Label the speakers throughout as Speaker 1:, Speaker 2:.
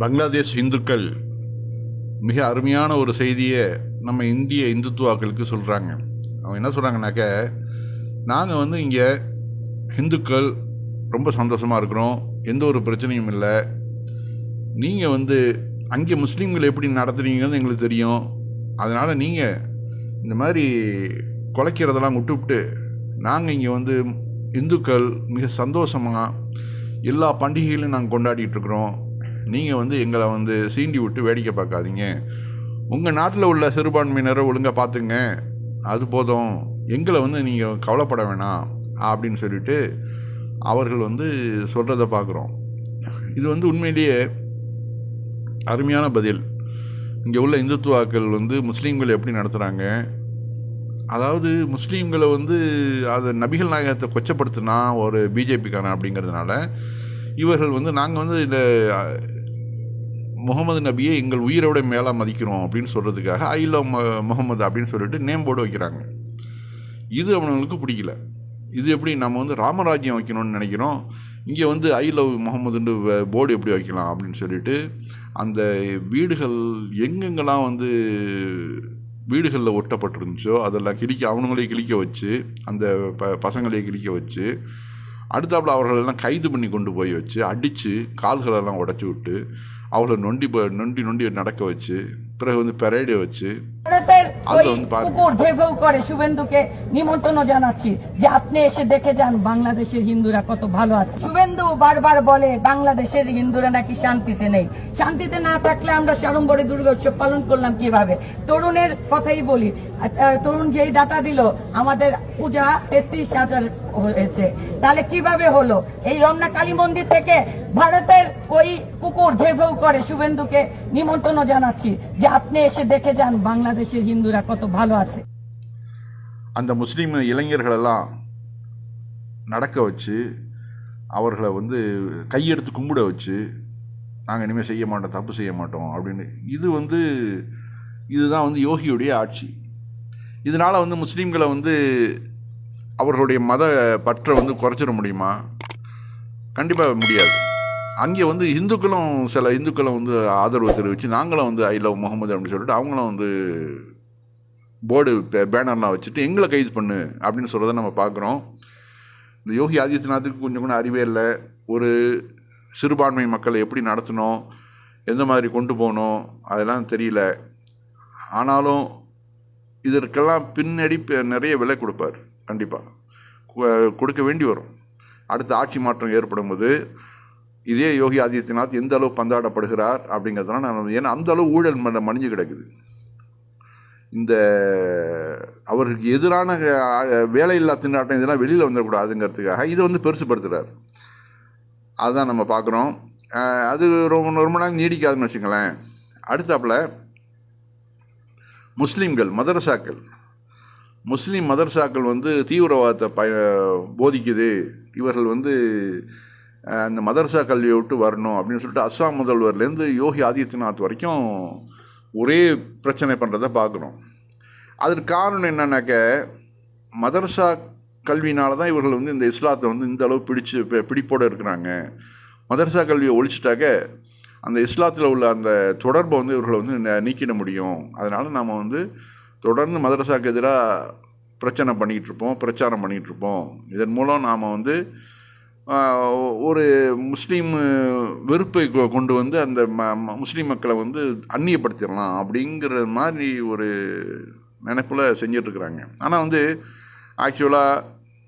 Speaker 1: பங்களாதேஷ் இந்துக்கள் மிக அருமையான ஒரு செய்தியை நம்ம இந்திய இந்துத்துவாக்களுக்கு சொல்கிறாங்க அவங்க என்ன சொல்கிறாங்கனாக்க நாங்கள் வந்து இங்கே இந்துக்கள் ரொம்ப சந்தோஷமாக இருக்கிறோம். எந்த ஒரு பிரச்சனையும் இல்லை. நீங்கள் வந்து அங்கே முஸ்லீம்கள் எப்படி நடத்துறீங்கன்னு எங்களுக்கு தெரியும். அதனால் நீங்கள் இந்த மாதிரி குலைக்கிறதெல்லாம் விட்டுவிட்டு நாங்கள் இங்கே வந்து இந்துக்கள் மிக சந்தோஷமாக எல்லா பண்டிகைகளையும் நாங்கள் கொண்டாடிட்டுருக்குறோம் நீங்கள் வந்து எங்களை வந்து சீண்டி விட்டு வேடிக்கை பார்க்காதீங்க. உங்கள் நாட்டில் உள்ள சிறுபான்மையினரை ஒழுங்காக பார்த்துங்க. அது போதும். எங்களை வந்து நீங்கள் கவலைப்பட வேணாம் அப்படின்னு சொல்லிட்டு அவர்கள் வந்து சொல்கிறத பார்க்குறோம். இது வந்து உண்மையிலேயே அருமையான பதில். இங்கே உள்ள இந்துத்துவாக்கள் வந்து முஸ்லீம்களை எப்படி நடத்துகிறாங்க அதாவது முஸ்லீம்களை வந்து அதை நபிகள் நாயகத்தை கொச்சப்படுத்தினா ஒரு பிஜேபிக்காரன் அப்படிங்கிறதுனால இவர்கள் வந்து நாங்கள் வந்து இந்த முகமது நபியை எங்கள் உயிரோட மேலே மதிக்கிறோம் அப்படின்னு சொல்கிறதுக்காக ஐ லவ் முகமது அப்படின்னு சொல்லிட்டு நேம் போர்டு வைக்கிறாங்க. இது அவனுங்களுக்கு பிடிக்கல. இது எப்படி நம்ம வந்து ராமராஜ்யம் வைக்கணும்னு நினைக்கிறோம்? இங்கே வந்து ஐ லவ் முகமதுன்னு போர்டு எப்படி வைக்கலாம்? அப்படின்னு சொல்லிட்டு அந்த வீடுகள் எங்கெங்கெல்லாம் வந்து வீடுகளில் ஒட்டப்பட்டிருந்துச்சோ அதெல்லாம் கிழிக்க அவனுங்களே கிழிக்க வச்சு அந்த ப பசங்களையே கிழிக்க வச்சு அடுத்தாப்புல அவர்களெல்லாம் கைது பண்ணி கொண்டு போய் வச்சு அடித்து கால்களெல்லாம் உடச்சி விட்டு அவளை நொண்டி ப- நொண்டி நொண்டி நடக்க வச்சு பிறகு வந்து பெரேடை வச்சு
Speaker 2: ভারতের
Speaker 1: আজ
Speaker 2: ওই
Speaker 1: আমি পারবো।
Speaker 2: কুকুর ভেউ ভেউ করে শুভেন্দুকে নিমন্ত্রণ জানাচ্ছি যে আপনি এসে দেখে যান বাংলাদেশের হিন্দুরা কত ভালো আছে শুভেন্দু বারবার বলে বাংলাদেশের হিন্দুরা নাকি শান্তিতে নেই শান্তিতে না থাকলে আমরা সাড়ম্বরে দুর্গা উৎসব পালন করলাম কিভাবে তরুণের কথাই বলি আহ, তরুণ যেই ডাটা দিল আমাদের পূজা তেত্রিশ হাজার হয়েছে তাহলে কিভাবে হলো এই রমনা কালী মন্দির থেকে ভারতের ওই কুকুর ভেউ ভেউ করে শুভেন্দুকে নিমন্ত্রণ জানাচ্ছি যে আপনি এসে দেখে যান বাংলাদেশের হিন্দুরা কত ভালো আছে
Speaker 1: அந்த முஸ்லீம் இளைஞர்களெல்லாம் நடக்க வச்சு அவர்களை வந்து கையெடுத்து கும்பிட வச்சு நாங்கள் இனிமேல் செய்ய மாட்டோம் தப்பு செய்ய மாட்டோம் அப்படின்னு இது வந்து இதுதான் வந்து யோகியுடைய ஆட்சி இதனால் வந்து முஸ்லீம்களை வந்து அவர்களுடைய மத பற்றை வந்து குறைச்சிட முடியுமா? கண்டிப்பாக முடியாது. அங்கே வந்து இந்துக்களும் சில இந்துக்களும் வந்து ஆதரவு தெரிவித்து நாங்களும் வந்து ஐ லவ் முகமது அப்படின்னு சொல்லிட்டு அவங்களும் வந்து போர்டு பேனர்லாம் வச்சுட்டு எங்களை கைது பண்ணு அப்படின்னு சொல்கிறத நம்ம பார்க்குறோம். இந்த யோகி ஆதித்யநாத்துக்கு கொஞ்சம் கூட அறிவே இல்லை. ஒரு சிறுபான்மை மக்களை எப்படி நடத்தணும் எந்த மாதிரி கொண்டு போகணும் அதெல்லாம் தெரியல. ஆனாலும் இதற்கெல்லாம் பின்னாடி நிறைய விலை கொடுப்பார். கண்டிப்பாக கொடுக்க வேண்டி வரும். அடுத்த ஆட்சி மாற்றம் ஏற்படும் போது இதே யோகி ஆதித்யநாத் எந்த அளவு பந்தாடப்படுகிறார் அப்படிங்கிறதுலாம் நான் ஏன்னா அந்த அளவு ஊழல் ம- மணிஞ்சு கிடக்குது. இந்த அவருக்கு எதிரான வேலையில்லா திண்டாட்டம் இதெல்லாம் வெளியில் வந்துடக்கூடாதுங்கிறதுக்காக இதை வந்து பெருசுப்படுத்துகிறார் அதுதான் நம்ம பார்க்குறோம். அது ரொம்ப ரொம்ப நாள் நீடிக்காதுன்னு வச்சுங்களேன் அடுத்தாப்புல முஸ்லீம்கள் மதரசாக்கள். முஸ்லீம் மதரசாக்கள் வந்து தீவிரவாதத்தை பய போதிக்குது. இவர்கள் வந்து அந்த மதரசா கல்வியை விட்டு வரணும் அப்படின்னு சொல்லிட்டு அஸ்ஸாம் முதல்வர்லேருந்து யோகி ஆதித்யநாத் வரைக்கும் ஒரே பிரச்சனை பண்ணுறதை பார்க்குறோம். அதற்கு காரணம் என்னன்னாக்க மதரசா கல்வினால தான் இவர்கள் வந்து இந்த இஸ்லாத்தை வந்து இந்த அளவு பிடிச்சு பிடிப்போடு இருக்கிறாங்க. மதரசா கல்வியை ஒழிச்சிட்டாக்க அந்த இஸ்லாத்தில் உள்ள அந்த தொடர்பை வந்து இவர்களை வந்து ந- நீக்கிட முடியும். அதனால் நாம் வந்து தொடர்ந்து மதரசாக்கு எதிராக பிரச்சனை பண்ணிக்கிட்டு இருப்போம் பிரச்சாரம் பண்ணிக்கிட்டு இருப்போம். இதன் மூலம் நாம் வந்து ஒரு முஸ்லீம் வெறுப்பை கொ- கொண்டு வந்து அந்த ம ம- முஸ்லீம் மக்களை வந்து அந்நியப்படுத்திடலாம் அப்படிங்கிற மாதிரி ஒரு நினைப்பில் செஞ்சிட்ருக்குறாங்க ஆனால் வந்து ஆக்சுவலாக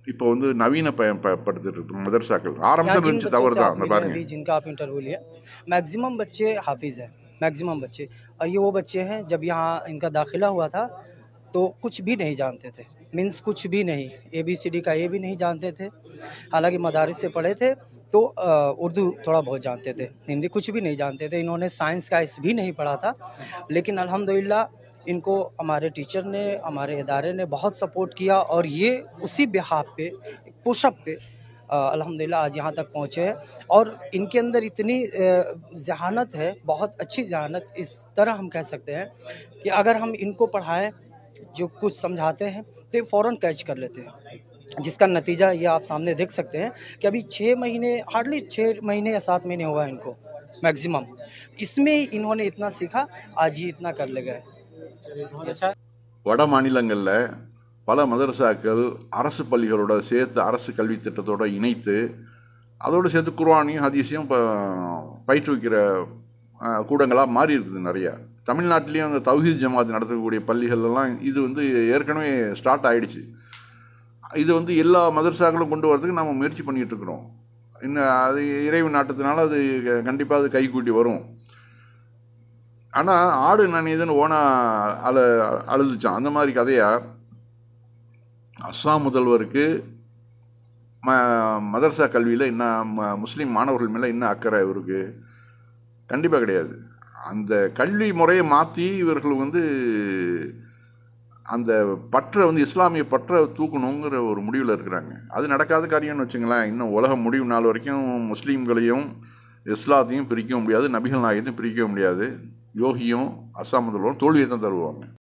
Speaker 1: இப்போ வந்து நவீன பயன்படுத்திட்டு இருக்கு மதரசாக்கள் ஆரம்பத்தில் இருந்துச்சு தவறு தான் அந்த பாருங்க
Speaker 3: अभी जिनका आप इंटरव्यू लिया मैक्सिमम बच्चे हाफिज हैं मैक्सिमम बच्चे और ये वो बच्चे हैं जब यहाँ इनका दाखिला हुआ था तो कुछ भी नहीं जानते थे मीन्स कुछ भी नहीं ए बी सी डी का ए भी नहीं जानते थे हालांकि मदारिस से पढ़े थे तो अ, उर्दू थोड़ा बहुत जानते थे हिंदी कुछ भी नहीं जानते थे इन्होंने साइंस का इस भी नहीं पढ़ा था लेकिन अल्हम्दुलिल्लाह इनको हमारे टीचर ने हमारे इदारे ने बहुत सपोर्ट किया और ये उसी बिहाफ पे पुशअप पे अ, अल्हम्दुलिल्लाह आज यहाँ तक पहुँचे हैं। और इनके अंदर इतनी जहानत है बहुत अच्छी जहानत इस तरह हम कह सकते हैं कि अगर हम इनको पढ़ाएँ जो कुछ समझाते हैं तो फ़ौर कैच कर लेते हैं। जिसका नतीजा ये आप सामने देख सकते हैं कि अभी छः महीने हार्डली छः महीने या सात महीने हुआ इनको मैक्सिमम। इसमें इन्होंने इतना सीखा आज ये इतना कर ले गए।
Speaker 1: வட மாநிலங்களில் பல மதரசாக்கள் அரசு பள்ளிகளோட சேர்த்து அரசு கல்வி திட்டத்தோடு இணைத்து அதோடு சேர்த்து குர்ஆனையும் ஹதீஸையும் இப்போ பயிற்றுவிக்கிற கூடங்களாக மாறி இருக்குது நிறையா. தமிழ்நாட்டிலையும் அந்த தௌஹீத் ஜமாத் நடத்தக்கூடிய பள்ளிகள் எல்லாம் இது வந்து ஏற்கனவே ஸ்டார்ட் ஆகிடுச்சு இது வந்து எல்லா மதரசாக்களும் கொண்டு வரதுக்கு நம்ம முயற்சி பண்ணிகிட்டு இருக்கிறோம். இன்னும் அது இறைவன் நாட்டத்தினால அது கண்டிப்பாக அது கைகூட்டி வரும். ஆனால் ஆடு நனையுதுன்னு ஓனா அழ அழுதுச்சான். அந்த மாதிரி கதையாக அஸ்ஸாம் முதல்வருக்கு ம மதரசா கல்வியில் என்ன ம முஸ்லீம் மாணவர்கள் மேலே என்ன அக்கறை இவருக்கு கண்டிப்பாக கிடையாது. அந்த கல்வி முறையை மாற்றி இவர்கள் வந்து அந்த பற்றை வந்து இஸ்லாமிய பற்றை தூக்கணுங்கிற ஒரு முடிவில் இருக்கிறாங்க. அது நடக்காத காரியம்னு வச்சுங்களேன். இன்னும் உலகம் முடிவு நாள் வரைக்கும் முஸ்லீம்களையும் இஸ்லாத்தையும் பிரிக்க முடியாது நபிகள் நாயகத்தையும் பிரிக்க முடியாது. யோகியும் அஸ்ஸாம் முதல்வரும் தோல்வியை தான் தருவாங்க.